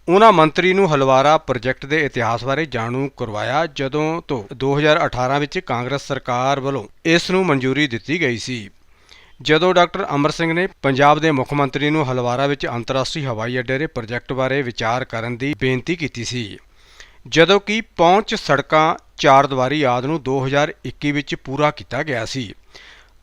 ਉਹਨਾਂ ਮੰਤਰੀ ਨੂੰ ਹਲਵਾਰਾ ਪ੍ਰੋਜੈਕਟ ਦੇ ਇਤਿਹਾਸ ਬਾਰੇ ਜਾਣੂ ਕਰਵਾਇਆ, ਜਦੋਂ ਤੋਂ 2018 ਵਿੱਚ ਕਾਂਗਰਸ ਸਰਕਾਰ ਵੱਲੋਂ ਇਸ ਨੂੰ ਮਨਜ਼ੂਰੀ ਦਿੱਤੀ ਗਈ ਸੀ। ਜਦੋਂ ਡਾਕਟਰ ਅਮਰ ਸਿੰਘ ਨੇ ਪੰਜਾਬ ਦੇ ਮੁੱਖ ਮੰਤਰੀ ਨੂੰ ਹਲਵਾਰਾ ਵਿੱਚ ਅੰਤਰਰਾਸ਼ਟਰੀ ਹਵਾਈ ਅੱਡੇ ਦੇ ਪ੍ਰੋਜੈਕਟ ਬਾਰੇ ਵਿਚਾਰ ਕਰਨ ਦੀ ਬੇਨਤੀ ਕੀਤੀ ਸੀ, ਜਦੋਂ ਕਿ ਪਹੁੰਚ ਸੜਕਾਂ ਚਾਰ ਦੀਵਾਰੀ ਆਦ ਨੂੰ 2021 ਵਿੱਚ ਪੂਰਾ ਕੀਤਾ ਗਿਆ ਸੀ।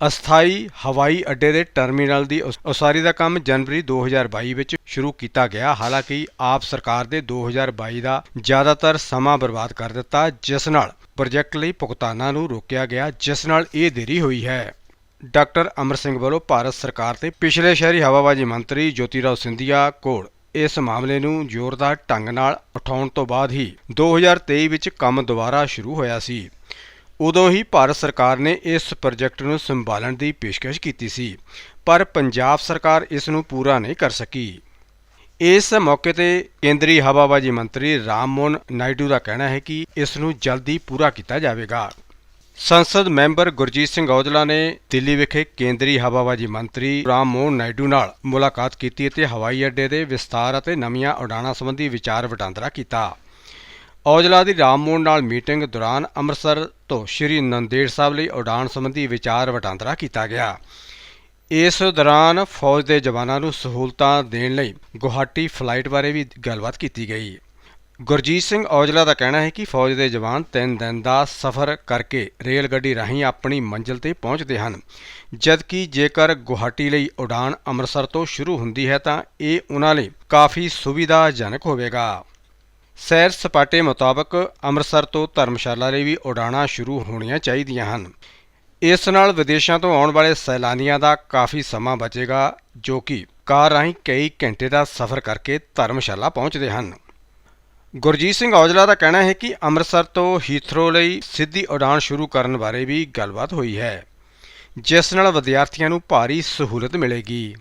ਅਸਥਾਈ ਹਵਾਈ ਅੱਡੇ ਦੇ ਟਰਮੀਨਲ ਦੀ ਉਸ- ਉਸਾਰੀ ਦਾ ਕੰਮ ਜਨਵਰੀ 2022 ਵਿੱਚ ਸ਼ੁਰੂ ਕੀਤਾ ਗਿਆ। ਹਾਲਾਂਕਿ ਆਪ ਸਰਕਾਰ ਦੇ 2022 ਦਾ ਜ਼ਿਆਦਾਤਰ ਸਮਾਂ ਬਰਬਾਦ ਕਰ ਦਿੱਤਾ, ਜਿਸ ਨਾਲ ਪ੍ਰੋਜੈਕਟ ਲਈ ਭੁਗਤਾਨਾਂ ਨੂੰ ਰੋਕਿਆ ਗਿਆ, ਜਿਸ ਨਾਲ ਇਹ ਦੇਰੀ ਹੋਈ ਹੈ। ਡਾਕਟਰ ਅਮਰ ਸਿੰਘ ਵੱਲੋਂ ਭਾਰਤ ਸਰਕਾਰ ਤੇ ਪਿਛਲੇ ਸ਼ਹਿਰੀ ਹਵਾਬਾਜ਼ੀ ਮੰਤਰੀ ਜੋਤੀਰਾਓ ਸਿੰਧੀਆ ਕੋਲ ਇਸ ਮਾਮਲੇ ਨੂੰ ਜ਼ੋਰਦਾਰ ਢੰਗ ਨਾਲ ਉਠਾਉਣ ਤੋਂ ਬਾਅਦ ਹੀ 2023 ਵਿੱਚ ਕੰਮ ਦੁਬਾਰਾ ਸ਼ੁਰੂ ਹੋਇਆ ਸੀ। ਉਦੋਂ ਹੀ ਭਾਰਤ ਸਰਕਾਰ ਨੇ ਇਸ ਪ੍ਰੋਜੈਕਟ ਨੂੰ ਸੰਭਾਲਣ ਦੀ ਪੇਸ਼ਕਸ਼ ਕੀਤੀ ਸੀ, ਪਰ ਪੰਜਾਬ ਸਰਕਾਰ ਇਸ ਨੂੰ ਪੂਰਾ ਨਹੀਂ ਕਰ ਸਕੀ। ਇਸ ਮੌਕੇ ਤੇ ਕੇਂਦਰੀ ਹਵਾਬਾਜ਼ੀ ਮੰਤਰੀ ਰਾਮ ਮੋਹਨ ਨਾਇਡੂ ਦਾ ਕਹਿਣਾ ਹੈ ਕਿ ਇਸ ਨੂੰ ਜਲਦੀ ਪੂਰਾ ਕੀਤਾ ਜਾਵੇਗਾ। ਸੰਸਦ ਮੈਂਬਰ ਗੁਰਜੀਤ ਸਿੰਘ ਔਜਲਾ ਨੇ ਦਿੱਲੀ ਵਿਖੇ ਕੇਂਦਰੀ ਹਵਾਬਾਜ਼ੀ ਮੰਤਰੀ ਰਾਮ ਮੋਹਨ ਨਾਇਡੂ ਨਾਲ ਮੁਲਾਕਾਤ ਕੀਤੀ ਅਤੇ ਹਵਾਈ ਅੱਡੇ ਦੇ ਵਿਸਤਾਰ ਅਤੇ ਨਵੀਆਂ ਉਡਾਣਾਂ ਸੰਬੰਧੀ ਵਿਚਾਰ ਵਟਾਂਦਰਾ ਕੀਤਾ। ਔਜਲਾ ਦੀ ਰਾਮ ਮੋਹਨ ਨਾਲ ਮੀਟਿੰਗ ਦੌਰਾਨ ਅੰਮ੍ਰਿਤਸਰ ਤੋਂ ਸ਼੍ਰੀ ਨੰਦੇੜ ਸਾਹਿਬ ਲਈ ਉਡਾਣ ਸੰਬੰਧੀ ਵਿਚਾਰ ਵਟਾਂਦਰਾ ਕੀਤਾ ਗਿਆ। ਇਸ ਦੌਰਾਨ ਫੌਜ ਦੇ ਜਵਾਨਾਂ ਨੂੰ ਸਹੂਲਤਾਂ ਦੇਣ ਲਈ ਗੁਹਾਟੀ ਫਲਾਈਟ ਬਾਰੇ ਵੀ ਗੱਲਬਾਤ ਕੀਤੀ ਗਈ। ਗੁਰਜੀਤ ਸਿੰਘ ਔਜਲਾ ਦਾ ਕਹਿਣਾ ਹੈ ਕਿ ਫੌਜ ਦੇ ਜਵਾਨ 3 ਦਿਨ ਦਾ ਸਫ਼ਰ ਕਰਕੇ ਰੇਲ ਗੱਡੀ ਰਾਹੀਂ ਆਪਣੀ ਮੰਜ਼ਿਲ ਤੇ ਪਹੁੰਚਦੇ ਹਨ। ਜਦਕਿ ਜੇਕਰ ਗੁਹਾਟੀ ਲਈ ਉਡਾਨ ਅੰਮ੍ਰਿਤਸਰ ਤੋਂ ਸ਼ੁਰੂ ਹੁੰਦੀ ਹੈ ਤਾਂ ਇਹ ਉਹਨਾਂ ਲਈ ਕਾਫੀ ਸੁਵਿਧਾਜਨਕ ਹੋਵੇਗਾ। ਸੈਰ ਸਪਾਟੇ ਮੁਤਾਬਕ ਅੰਮ੍ਰਿਤਸਰ ਤੋਂ ਧਰਮਸ਼ਾਲਾ ਲਈ ਵੀ ਉਡਾਣਾਂ ਸ਼ੁਰੂ ਹੋਣੀਆਂ ਚਾਹੀਦੀਆਂ ਹਨ। ਇਸ ਨਾਲ ਵਿਦੇਸ਼ਾਂ ਤੋਂ ਆਉਣ ਵਾਲੇ ਸੈਲਾਨੀਆਂ ਦਾ ਕਾਫੀ ਸਮਾਂ ਬਚੇਗਾ, ਜੋ ਕਿ ਕਾਰ ਰਾਹੀਂ ਕਈ ਘੰਟੇ ਦਾ ਸਫ਼ਰ ਕਰਕੇ ਧਰਮਸ਼ਾਲਾ ਪਹੁੰਚਦੇ ਹਨ। ਗੁਰਜੀਤ ਸਿੰਘ ਔਜਲਾ ਦਾ ਕਹਿਣਾ ਹੈ ਕਿ ਅੰਮ੍ਰਿਤਸਰ ਤੋਂ ਹੀਥਰੋ ਲਈ ਸਿੱਧੀ ਉਡਾਣ ਸ਼ੁਰੂ ਕਰਨ ਬਾਰੇ ਵੀ ਗੱਲਬਾਤ ਹੋਈ ਹੈ, ਜਿਸ ਨਾਲ ਵਿਦਿਆਰਥੀਆਂ ਨੂੰ ਭਾਰੀ ਸਹੂਲਤ ਮਿਲੇਗੀ।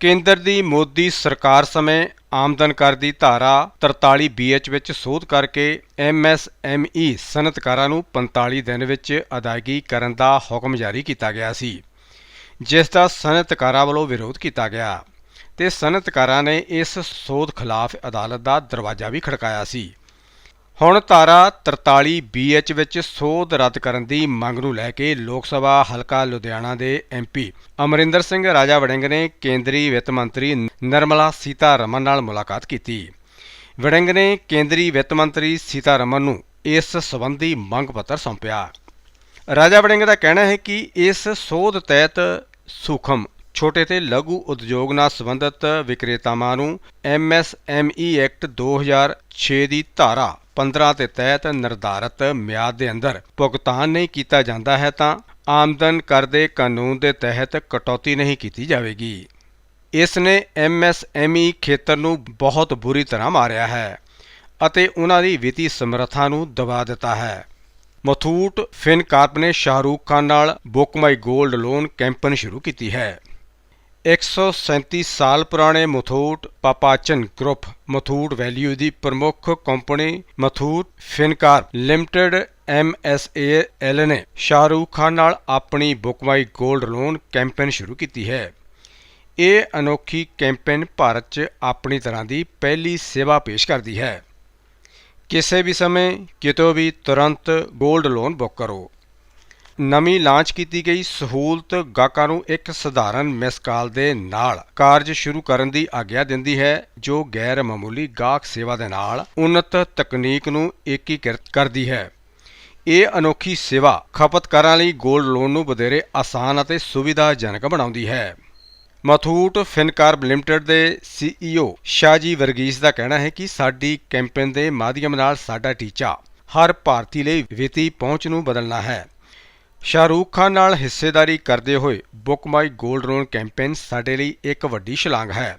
ਕੇਂਦਰ ਦੀ ਮੋਦੀ ਸਰਕਾਰ ਸਮੇਂ ਆਮਦਨ ਕਰ ਦੀ ਧਾਰਾ 43 ਬੀਐਚ ਵਿੱਚ ਸੋਧ ਕਰਕੇ ਐਮਐਸਐਮਈ ਸਨਅਤਕਾਰਾਂ ਨੂੰ 45 ਦਿਨ ਵਿੱਚ ਅਦਾਇਗੀ ਕਰਨ ਦਾ ਹੁਕਮ ਜਾਰੀ ਕੀਤਾ ਗਿਆ ਸੀ, ਜਿਸ ਦਾ ਸਨਅਤਕਾਰਾਂ ਵੱਲੋਂ ਵਿਰੋਧ ਕੀਤਾ ਗਿਆ। ਤੇ ਸਨਅਤਕਾਰਾਂ ਨੇ ਇਸ ਸੋਧ ਖਿਲਾਫ ਅਦਾਲਤ ਦਾ ਦਰਵਾਜ਼ਾ ਵੀ ਖੜਕਾਇਆ ਸੀ। ਹੁਣ ਧਾਰਾ 43 ਬੀਐਚ ਵਿੱਚ ਸੋਧ ਰੱਦ ਕਰਨ ਦੀ ਮੰਗ ਨੂੰ ਲੈ ਕੇ ਲੋਕ ਸਭਾ ਹਲਕਾ ਲੁਧਿਆਣਾ ਦੇ ਐਮਪੀ ਅਮਰਿੰਦਰ ਸਿੰਘ ਰਾਜਾ ਵੜਿੰਗ ਨੇ ਕੇਂਦਰੀ ਵਿੱਤ ਮੰਤਰੀ ਨਿਰਮਲਾ ਸੀਤਾਰਮਨ ਨਾਲ ਮੁਲਾਕਾਤ ਕੀਤੀ। ਵੜਿੰਗ ਨੇ ਕੇਂਦਰੀ ਵਿੱਤ ਮੰਤਰੀ ਸੀਤਾਰਮਨ ਨੂੰ ਇਸ ਸੰਬੰਧੀ ਮੰਗ ਪੱਤਰ ਸੌਂਪਿਆ। ਰਾਜਾ ਵੜਿੰਗ ਦਾ ਕਹਿਣਾ ਹੈ ਕਿ ਇਸ ਸੋਧ ਤਹਿਤ ਸੂਖਮ ਛੋਟੇ ਤੇ ਲਘੂ ਉਦਯੋਗ ਨਾਲ ਸੰਬੰਧਿਤ ਵਿਕਰੇਤਾਵਾਂ ਨੂੰ ਐਮਐਸਐਮਈ ਐਕਟ 2006 ਦੀ ਧਾਰਾ 15 ਦੇ ਤਹਿਤ ਨਿਰਧਾਰਤ ਮਿਆਦ ਦੇ ਅੰਦਰ ਭੁਗਤਾਨ ਨਹੀਂ ਕੀਤਾ ਜਾਂਦਾ ਹੈ ਤਾਂ ਆਮਦਨ ਕਰ ਦੇ ਕਾਨੂੰਨ ਦੇ ਤਹਿਤ ਕਟੌਤੀ ਨਹੀਂ ਕੀਤੀ ਜਾਵੇਗੀ। ਇਸ ਨੇ ਐਮਐਸਐਮਈ ਖੇਤਰ ਨੂੰ ਬਹੁਤ ਬੁਰੀ ਤਰ੍ਹਾਂ ਮਾਰਿਆ ਹੈ ਅਤੇ ਉਹਨਾਂ ਦੀ ਵਿੱਤੀ ਸਮਰੱਥਾ ਨੂੰ ਦਬਾ ਦਿੱਤਾ ਹੈ। ਮਥੂਟ ਫਿਨਕਾਰਪ ਨੇ ਸ਼ਾਹਰੂਖ ਖਾਨ ਨਾਲ ਬੁੱਕ ਮਾਈ 골ਡ ਲੋਨ ਕੈਂਪੇਨ ਸ਼ੁਰੂ ਕੀਤੀ ਹੈ। 137 ਸਾਲ ਪੁਰਾਣੇ ਮਥੂਟ ਪਾਪਾਚਨ ਗਰੁੱਪ ਮਥੂਟ ਵੈਲਿਊ ਦੀ ਪ੍ਰਮੁੱਖ company Muthoot Fincorp limited MSAL ਨੇ ਸ਼ਾਹਰੂਖ ਖਾਨ ਨਾਲ ਆਪਣੀ ਬੁੱਕ ਮਾਈ 골ਡ ਲੋਨ ਕੈਂਪੇਨ ਸ਼ੁਰੂ ਕੀਤੀ ਹੈ। ਇਹ ਅਨੋਖੀ ਕੈਂਪੇਨ ਭਾਰਤ 'ਚ ਆਪਣੀ ਤਰ੍ਹਾਂ ਦੀ ਪਹਿਲੀ ਸੇਵਾ ਪੇਸ਼ ਕਰਦੀ ਹੈ। ਕਿਸੇ ਵੀ ਸਮੇਂ ਕਿਤੋਂ ਵੀ ਤੁਰੰਤ 골ਡ ਲੋਨ ਬੁੱਕ ਕਰੋ। ਨਵੀਂ ਲਾਂਚ ਕੀਤੀ ਗਈ ਸਹੂਲਤ ਗਾਹਕਾਂ ਨੂੰ ਇੱਕ ਸਧਾਰਨ ਮਿਸ ਕਾਲ ਦੇ ਨਾਲ ਕਾਰਜ ਸ਼ੁਰੂ ਕਰਨ ਦੀ ਆਗਿਆ ਦਿੰਦੀ ਹੈ, ਜੋ ਗੈਰ ਮਾਮੂਲੀ ਗਾਹਕ ਸੇਵਾ ਦੇ ਨਾਲ ਉન્નਤ ਤਕਨੀਕ ਨੂੰ ਏਕੀਕ੍ਰਿਤ ਕਰਦੀ ਹੈ। ਇਹ ਅਨੋਖੀ ਸੇਵਾ ਖਪਤਕਾਰਾਂ ਲਈ 골ਡ ਲੋਨ ਨੂੰ ਵਧੇਰੇ ਆਸਾਨ ਅਤੇ ਸੁਵਿਧਾਜਨਕ ਬਣਾਉਂਦੀ ਹੈ। ਮਥੂਟ ਫਿਨਕਾਰਬ ਲਿਮਟਿਡ ਦੇ ਸੀਈਓ ਸ਼ਾਜੀ ਵਰਗੀਸ ਦਾ ਕਹਿਣਾ ਹੈ ਕਿ ਸਾਡੀ ਕੈਂਪੇਨ ਦੇ ਮਾਧਿਅਮ ਨਾਲ ਸਾਡਾ ਟੀਚਾ ਹਰ ਭਾਰਤੀ ਲਈ ਵਿੱਤੀ ਪਹੁੰਚ ਨੂੰ ਬਦਲਣਾ ਹੈ। ਸ਼ਾਹਰੂਖ ਖਾਨ ਨਾਲ ਹਿੱਸੇਦਾਰੀ ਕਰਦੇ ਹੋਏ ਬੁੱਕ ਮਾਈ 골ਡ ਲੋਨ ਕੈਂਪੇਨ ਸਾਡੇ ਲਈ ਇੱਕ ਵੱਡੀ ਛਲਾਂਗ ਹੈ।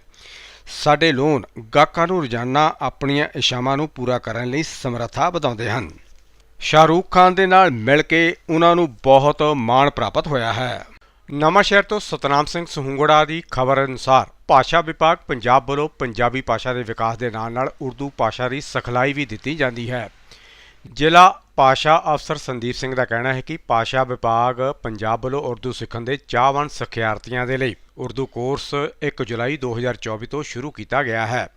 ਸਾਡੇ ਲੋਨ ਗਾਹਕਾਂ ਨੂੰ ਰੋਜ਼ਾਨਾ ਆਪਣੀਆਂ ਇਸ਼ਾਵਾਂ ਨੂੰ ਪੂਰਾ ਕਰਨ ਲਈ ਸਮਰੱਥਾ ਵਧਾਉਂਦੇ ਹਨ। ਸ਼ਾਹਰੂਖ ਖਾਨ ਦੇ ਨਾਲ ਮਿਲ ਕੇ ਉਹਨਾਂ ਨੂੰ ਬਹੁਤ ਮਾਣ ਪ੍ਰਾਪਤ ਹੋਇਆ ਹੈ। ਨਵਾਂਸ਼ਹਿਰ ਤੋਂ ਸਤਨਾਮ ਸਿੰਘ ਸਹੂੰਗੜਾ ਦੀ ਖਬਰ ਅਨੁਸਾਰ ਭਾਸ਼ਾ ਵਿਭਾਗ ਪੰਜਾਬ ਵੱਲੋਂ ਪੰਜਾਬੀ ਭਾਸ਼ਾ ਦੇ ਵਿਕਾਸ ਦੇ ਨਾਲ ਨਾਲ ਉਰਦੂ ਭਾਸ਼ਾ ਦੀ ਸਿਖਲਾਈ ਵੀ ਦਿੱਤੀ ਜਾਂਦੀ ਹੈ। ਜ਼ਿਲ੍ਹਾ ਭਾਸ਼ਾ ਅਫਸਰ ਸੰਦੀਪ ਸਿੰਘ ਦਾ ਕਹਿਣਾ ਹੈ ਕਿ ਭਾਸ਼ਾ ਵਿਭਾਗ ਪੰਜਾਬ ਵੱਲੋਂ ਉਰਦੂ ਸਿੱਖਣ ਦੇ ਚਾਹਵਾਨ ਸਿਖਿਆਰਥੀਆਂ ਦੇ ਲਈ ਉਰਦੂ ਕੋਰਸ 1 ਜੁਲਾਈ 2024 ਤੋਂ ਸ਼ੁਰੂ ਕੀਤਾ ਗਿਆ ਹੈ।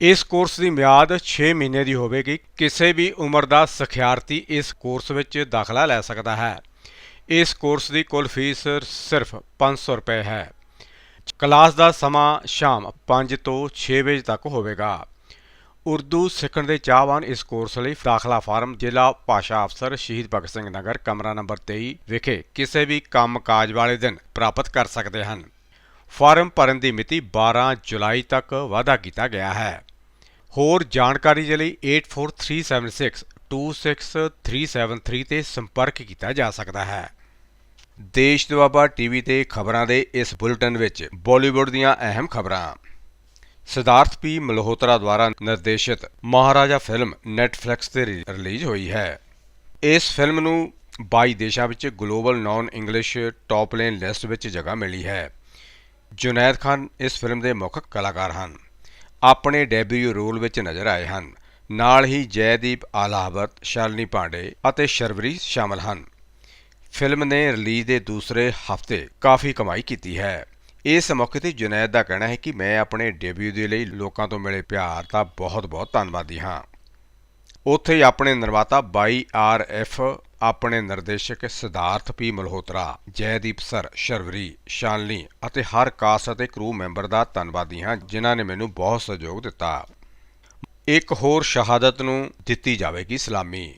ਇਸ ਕੋਰਸ ਦੀ ਮਿਆਦ 6 ਮਹੀਨੇ ਦੀ ਹੋਵੇਗੀ। ਕਿਸੇ ਵੀ ਉਮਰ ਦਾ ਸਿਖਿਆਰਥੀ ਇਸ ਕੋਰਸ ਵਿੱਚ ਦਾਖਲਾ ਲੈ ਸਕਦਾ ਹੈ। ਇਸ ਕੋਰਸ ਦੀ ਕੁੱਲ ਫੀਸ ਸਿਰਫ 500 ਰੁਪਏ ਹੈ। ਕਲਾਸ ਦਾ ਸਮਾਂ ਸ਼ਾਮ 5 ਤੋਂ 6 ਵਜੇ ਤੱਕ ਹੋਵੇਗਾ। ਉਰਦੂ ਸਿੱਖਣ ਦੇ ਚਾਹਵਾਨ ਇਸ ਕੋਰਸ ਲਈ ਦਾਖਲਾ ਫਾਰਮ ਜ਼ਿਲ੍ਹਾ ਭਾਸ਼ਾ ਅਫਸਰ ਸ਼ਹੀਦ ਭਗਤ ਸਿੰਘ ਨਗਰ, ਕਮਰਾ ਨੰਬਰ 23 ਵਿਖੇ ਕਿਸੇ ਵੀ ਕੰਮ-ਕਾਜ ਵਾਲੇ ਦਿਨ ਪ੍ਰਾਪਤ ਕਰ ਸਕਦੇ ਹਨ। ਫਾਰਮ ਭਰਨ ਦੀ ਮਿਤੀ 12 ਜੁਲਾਈ ਤੱਕ ਵਾਅਦਾ ਕੀਤਾ ਗਿਆ ਹੈ। ਹੋਰ ਜਾਣਕਾਰੀ ਦੇ ਲਈ 8437626373 ਤੇ ਸੰਪਰਕ ਕੀਤਾ ਜਾ ਸਕਦਾ ਹੈ। ਦੇਸ਼ ਦੁਆਬਾ ਟੀਵੀ ਤੇ ਖਬਰਾਂ ਦੇ ਇਸ ਬੁਲੇਟਿਨ ਵਿੱਚ ਬਾਲੀਵੁੱਡ ਦੀਆਂ ਅਹਿਮ ਖਬਰਾਂ। ਸਿਧਾਰਥ ਪੀ ਮਲਹੋਤਰਾ ਦੁਆਰਾ ਨਿਰਦੇਸ਼ਿਤ ਮਹਾਰਾਜਾ ਫਿਲਮ ਨੈਟਫਲਿਕਸ ਤੇ ਰਿਲੀਜ਼ ਹੋਈ ਹੈ। ਇਸ ਫਿਲਮ ਨੂੰ 22 ਦੇਸ਼ਾਂ ਵਿੱਚ global non English top ten list ਵਿੱਚ ਜਗ੍ਹਾ ਮਿਲੀ ਹੈ। ਜੁਨੈਦ ਖਾਨ ਇਸ ਫਿਲਮ ਦੇ ਮੁੱਖ ਕਲਾਕਾਰ ਹਨ। ਆਪਣੇ ਡੈਬਿਊ ਰੋਲ ਵਿੱਚ ਨਜ਼ਰ ਆਏ ਹਨ। ਨਾਲ ਹੀ ਜੈਦੀਪ ਆਲਾਵਤ, ਸ਼ਾਲਨੀ ਪਾਂਡੇ ਅਤੇ ਸ਼ਰਵਰੀ ਸ਼ਾਮਲ ਹਨ। ਫਿਲਮ ਨੇ ਰਿਲੀਜ਼ ਦੇ ਦੂਸਰੇ ਹਫ਼ਤੇ ਕਾਫੀ ਕਮਾਈ ਕੀਤੀ ਹੈ। ਇਸ ਮੌਕੇ ਤੇ ਜੁਨੈਦ ਦਾ ਕਹਿਣਾ ਹੈ ਕਿ ਮੈਂ ਆਪਣੇ ਡੈਬਿਊ ਦੇ ਲਈ ਲੋਕਾਂ ਤੋਂ ਮਿਲੇ ਪਿਆਰ ਦਾ ਬਹੁਤ-ਬਹੁਤ ਧੰਨਵਾਦੀ ਹਾਂ। ਉੱਥੇ ਆਪਣੇ ਨਿਰਮਾਤਾ 22RF ਆਪਣੇ ਨਿਰਦੇਸ਼ਕ ਸਿਧਾਰਥ ਪੀ ਮਲਹੋਤਰਾ, ਜੈਦੀਪ ਸਰ, ਸ਼ਰਵਰੀ ਸ਼ਾਨਲੀ ਅਤੇ ਹਰ ਕਾਸਟ ਅਤੇ ਕਰੂ ਮੈਂਬਰ ਦਾ ਧੰਨਵਾਦੀ ਹਾਂ, ਜਿਨ੍ਹਾਂ ਨੇ ਮੈਨੂੰ ਬਹੁਤ ਸਹਿਯੋਗ ਦਿੱਤਾ। ਇੱਕ ਹੋਰ ਸ਼ਹਾਦਤ ਨੂੰ ਦਿੱਤੀ ਜਾਵੇਗੀ ਸਲਾਮੀ।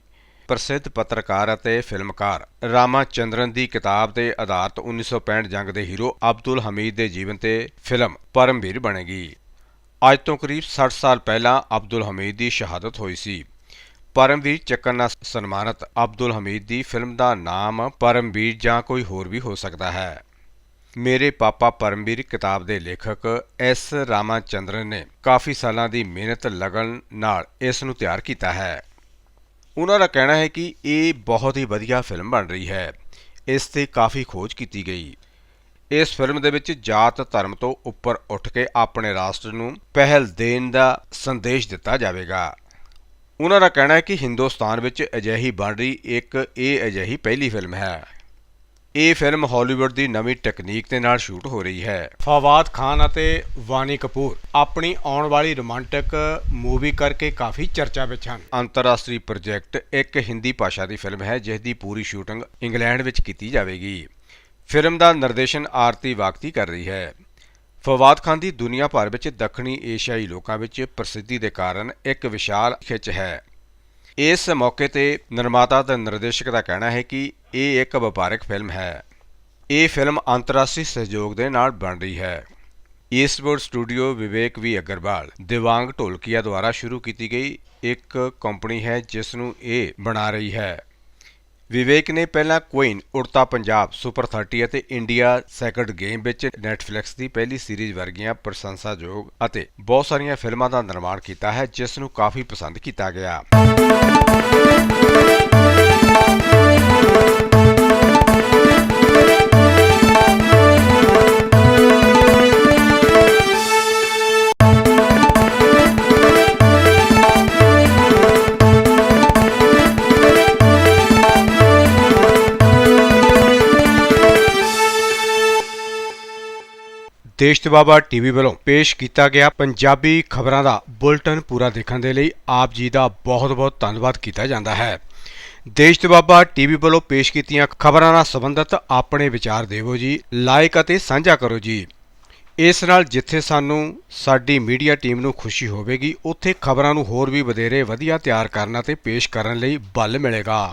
ਪ੍ਰਸਿੱਧ ਪੱਤਰਕਾਰ ਅਤੇ ਫਿਲਮਕਾਰ ਰਾਮਾ ਚੰਦਰਨ ਦੀ ਕਿਤਾਬ ਤੇ ਆਧਾਰਿਤ 1965 ਜੰਗ ਦੇ ਹੀਰੋ ਅਬਦੁਲ ਹਮੀਦ ਦੇ ਜੀਵਨ ਤੇ ਫਿਲਮ ਪਰਮਵੀਰ ਬਣੇਗੀ। ਅੱਜ ਤੋਂ ਕਰੀਬ 60 ਸਾਲ ਪਹਿਲਾਂ ਅਬਦੁਲ ਹਮੀਦ ਦੀ ਸ਼ਹਾਦਤ ਹੋਈ ਸੀ। ਪਰਮਵੀਰ ਚੱਕਰ ਨਾਲ ਸਨਮਾਨਿਤ ਅਬਦੁਲ ਹਮੀਦ ਦੀ ਫਿਲਮ ਦਾ ਨਾਮ ਪਰਮਵੀਰ ਜਾਂ ਕੋਈ ਹੋਰ ਵੀ ਹੋ ਸਕਦਾ ਹੈ। ਮੇਰੇ ਪਾਪਾ ਪਰਮਵੀਰ ਕਿਤਾਬ ਦੇ ਲੇਖਕ ਐਸ ਰਾਮਾਚੰਦਰਨ ਨੇ ਕਾਫੀ ਸਾਲਾਂ ਦੀ ਮਿਹਨਤ, ਲਗਨ ਨਾਲ ਇਸ ਨੂੰ ਤਿਆਰ ਕੀਤਾ ਹੈ। ਉਹਨਾਂ ਦਾ ਕਹਿਣਾ ਹੈ ਕਿ ਇਹ ਬਹੁਤ ਹੀ ਵਧੀਆ ਫਿਲਮ ਬਣ ਰਹੀ ਹੈ। ਇਸ ਤੇ ਕਾਫੀ ਖੋਜ ਕੀਤੀ ਗਈ। ਇਸ ਫਿਲਮ ਦੇ ਵਿੱਚ ਜਾਤ ਧਰਮ ਤੋਂ ਉੱਪਰ ਉੱਠ ਕੇ ਆਪਣੇ ਰਾਸ਼ਟਰ ਨੂੰ ਪਹਿਲ ਦੇਣ ਦਾ ਸੰਦੇਸ਼ ਦਿੱਤਾ ਜਾਵੇਗਾ। ਉਹਨਾਂ ਦਾ ਕਹਿਣਾ ਹੈ ਕਿ ਹਿੰਦੁਸਤਾਨ ਵਿੱਚ ਅਜਿਹੀ ਬਣ ਰਹੀ ਇੱਕ ਇਹ ਅਜਿਹੀ ਪਹਿਲੀ ਫਿਲਮ ਹੈ। ਇਹ ਫਿਲਮ ਹਾਲੀਵੁੱਡ ਦੀ ਨਵੀਂ ਟੈਕਨੀਕ ਦੇ ਨਾਲ ਸ਼ੂਟ ਹੋ ਰਹੀ ਹੈ। ਫਵਾਦ ਖਾਨ ਅਤੇ ਵਾਨੀ ਕਪੂਰ ਆਪਣੀ ਆਉਣ ਵਾਲੀ ਰੋਮਾਂਟਿਕ ਮੂਵੀ ਕਰਕੇ ਕਾਫੀ ਚਰਚਾ ਵਿੱਚ ਹਨ। ਅੰਤਰਰਾਸ਼ਟਰੀ ਪ੍ਰੋਜੈਕਟ ਇੱਕ ਹਿੰਦੀ ਭਾਸ਼ਾ ਦੀ ਫਿਲਮ ਹੈ ਜਿਸ ਦੀ ਪੂਰੀ ਸ਼ੂਟਿੰਗ ਇੰਗਲੈਂਡ ਵਿੱਚ ਕੀਤੀ ਜਾਵੇਗੀ। ਫਿਲਮ ਦਾ ਨਿਰਦੇਸ਼ਨ ਆਰਤੀ ਵਾਕਤੀ ਕਰ ਰਹੀ ਹੈ। ਫਵਾਦ ਖਾਨ ਦੀ ਦੁਨੀਆ ਭਰ ਵਿੱਚ ਦੱਖਣੀ ਏਸ਼ੀਆਈ ਲੋਕਾਂ ਵਿੱਚ ਪ੍ਰਸਿੱਧੀ ਦੇ ਕਾਰਨ ਇੱਕ ਵਿਸ਼ਾਲ ਖਿੱਚ ਹੈ। ਇਸ ਮੌਕੇ ਤੇ ਨਿਰਮਾਤਾ ਤੇ ਨਿਰਦੇਸ਼ਕ ਦਾ ਕਹਿਣਾ ਹੈ ਕਿ ਇਹ ਇੱਕ ਵਪਾਰਕ ਫਿਲਮ ਹੈ। ਇਹ ਫਿਲਮ ਅੰਤਰਰਾਸ਼ਟਰੀ ਸਹਿਯੋਗ ਦੇ ਨਾਲ ਬਣ ਰਹੀ ਹੈ। Eastwood studio Vivek V Agarwal Divang Dholakia ਦੁਆਰਾ ਸ਼ੁਰੂ ਕੀਤੀ ਗਈ ਇੱਕ ਕੰਪਨੀ ਹੈ ਜਿਸ ਨੂੰ ਇਹ ਬਣਾ ਰਹੀ ਹੈ। ਵਿਵੇਕ ਨੇ ਪਹਿਲਾਂ ਕੁਈਨ ਉੜਤਾ ਪੰਜਾਬ ਸੁਪਰ 30 ਅਤੇ ਇੰਡੀਆ ਸੈਕੰਡ ਗੇਮ ਵਿੱਚ ਨੈਟਫਲਿਕਸ ਦੀ ਪਹਿਲੀ ਸੀਰੀਜ਼ ਵਰਗੀਆਂ ਪ੍ਰਸ਼ੰਸਾਯੋਗ ਅਤੇ ਬਹੁਤ ਸਾਰੀਆਂ ਫਿਲਮਾਂ ਦਾ ਨਿਰਮਾਣ ਕੀਤਾ ਹੈ, ਜਿਸ ਨੂੰ ਕਾਫੀ ਪਸੰਦ ਕੀਤਾ ਗਿਆ। ਦੇਸ਼ ਤੇ ਬਾਬਾ ਟੀਵੀ ਵੱਲੋਂ ਪੇਸ਼ ਕੀਤਾ ਗਿਆ ਪੰਜਾਬੀ ਖਬਰਾਂ ਦਾ ਬੁਲਟਨ ਪੂਰਾ ਦੇਖਣ ਦੇ ਲਈ ਆਪ ਜੀ ਦਾ ਬਹੁਤ-ਬਹੁਤ ਧੰਨਵਾਦ ਕੀਤਾ ਜਾਂਦਾ ਹੈ। ਦੇਸ਼ ਤੇ ਬਾਬਾ ਟੀਵੀ ਵੱਲੋਂ ਪੇਸ਼ ਕੀਤੀਆਂ ਖਬਰਾਂ ਨਾਲ ਸੰਬੰਧਿਤ ਆਪਣੇ ਵਿਚਾਰ ਦੇਵੋ ਜੀ, ਲਾਇਕ ਅਤੇ ਸਾਂਝਾ ਕਰੋ ਜੀ। ਇਸ ਨਾਲ ਜਿੱਥੇ ਸਾਨੂੰ ਸਾਡੀ ਮੀਡੀਆ ਟੀਮ ਨੂੰ ਖੁਸ਼ੀ ਹੋਵੇਗੀ, ਉੱਥੇ ਖਬਰਾਂ ਨੂੰ ਹੋਰ ਵੀ ਵਧੇਰੇ ਵਧੀਆ ਤਿਆਰ ਕਰਨ ਅਤੇ ਪੇਸ਼ ਕਰਨ ਲਈ ਬਲ ਮਿਲੇਗਾ।